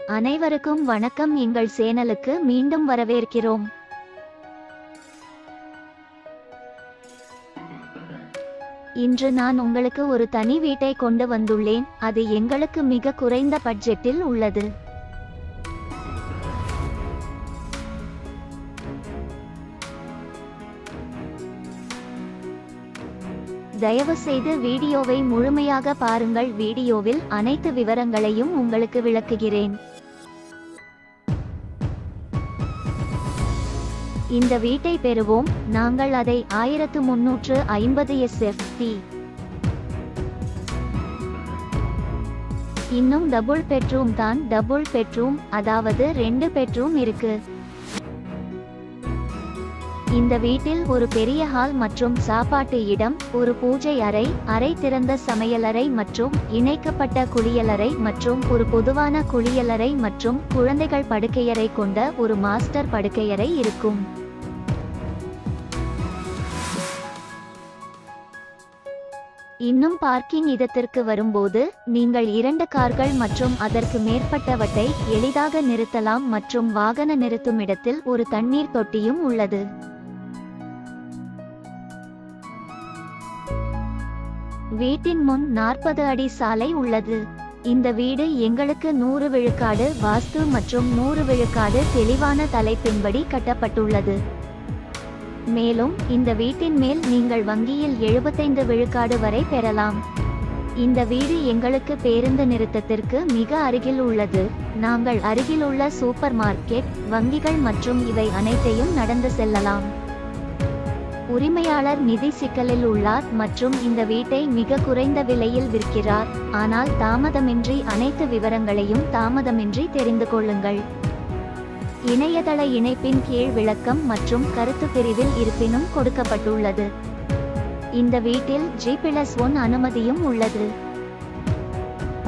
அனைவருக்கும் வணக்கம். எங்கள் சேனலுக்கு மீண்டும் வரவேற்கிறோம். இன்று நான் உங்களுக்கு ஒரு தனி வீட்டை கொண்டு வந்துள்ளேன். அது எங்களுக்கு மிக குறைந்த பட்ஜெட்டில் உள்ளது. தயவு செய்து வீடியோவை முழுமையாக பாருங்கள். வீடியோவில் அனைத்து விவரங்களையும் உங்களுக்கு விளக்குகிறேன். இந்த வீட்டை பெறுவோம். நாங்கள் அதை ஆயிரத்து முன்னூற்று ஐம்பது எஸ்எஃப்பி இன்னும் டபுள் பெட்ரூம் தான். டபுள் பெட்ரூம் அதாவது ரெண்டு பெட்ரூம் இருக்கு. இந்த வீட்டில் ஒரு பெரிய ஹால் மற்றும் சாப்பாட்டு இடம் ஒரு பூஜை அறை அறை திறந்த சமையலறை மற்றும் இணைக்கப்பட்ட குளியலறை மற்றும் ஒரு பொதுவான குளியலறை மற்றும் குழந்தைகள் படுக்கையறை கொண்ட ஒரு மாஸ்டர் படுக்கையறை இருக்கும். இன்னும் பார்க்கிங் இடத்திற்கு வரும்போது நீங்கள் இரண்டு கார்கள் மற்றும் அதற்கு மேற்பட்டவற்றை எளிதாக நிறுத்தலாம் மற்றும் வாகன நிறுத்தும் இடத்தில் ஒரு தண்ணீர் தொட்டியும் உள்ளது. வீட்டின் முன் நாற்பது அடி சாலை உள்ளது. இந்த வீடு எங்களுக்கு நூறு விழுக்காடு வாஸ்து மற்றும் நூறு விழுக்காடு தெளிவான தலைப்பின்படி கட்டப்பட்டுள்ளது. மேலும் இந்த வீட்டின் மேல் நீங்கள் வங்கியில் எழுபத்தைந்து விழுக்காடு வரை பெறலாம். இந்த வீடு எங்களுக்கு பேருந்து நிறுத்தத்திற்கு மிக அருகில் உள்ளது. நாங்கள் அருகில் உள்ள சூப்பர் மார்க்கெட் வங்கிகள் மற்றும் இவை அனைத்தையும் நடந்து செல்லலாம். உரிமையாளர் நிதி சிக்கலில் உள்ளார் மற்றும் இந்த வீட்டை மிக குறைந்த விலையில் விற்கிறார். ஆனால் தாமதமின்றி அனைத்து விவரங்களையும் தாமதமின்றி தெரிந்து கொள்ளுங்கள். இணையதள இணைப்பின் கீழ் விளக்கம் மற்றும் கருத்து பிரிவில் இருப்பினும் கொடுக்கப்பட்டுள்ளது. இந்த வீட்டில் ஜி பிளஸ் ஒன் அனுமதியும் உள்ளது.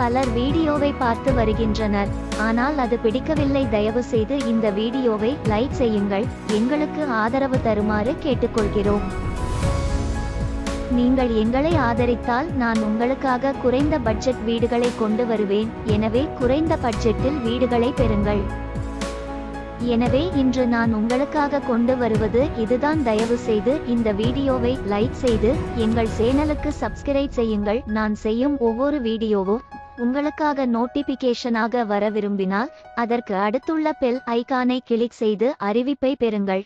பலர் வீடியோவை பார்த்து வருகின்றனர். ஆனால் அது பிடிக்கவில்லை. தயவு செய்து இந்த வீடியோவை லைக் செய்யுங்கள். எங்களுக்கு ஆதரவு தருமாறு கேட்டுக்கொள்கிறோம். நீங்கள் எங்களை ஆதரித்தால் நான் உங்களுக்காக குறைந்த பட்ஜெட் வீடுகளை கொண்டு வருவேன். எனவே குறைந்த பட்ஜெட்டில் வீடுகளை பெறுங்கள். எனவே இன்று நான் உங்களுக்காக கொண்டு வருவது இதுதான். தயவு செய்து இந்த வீடியோவை லைக் செய்து எங்கள் சேனலுக்கு சப்ஸ்கிரைப் செய்யுங்கள். நான் செய்யும் ஒவ்வொரு வீடியோவும் உங்களுக்காக நோட்டிபிகேஷனாக வர விரும்பினால் அதற்கு அடுத்துள்ள பெல் ஐகானை கிளிக் செய்து அறிவிப்பை பெறுங்கள்.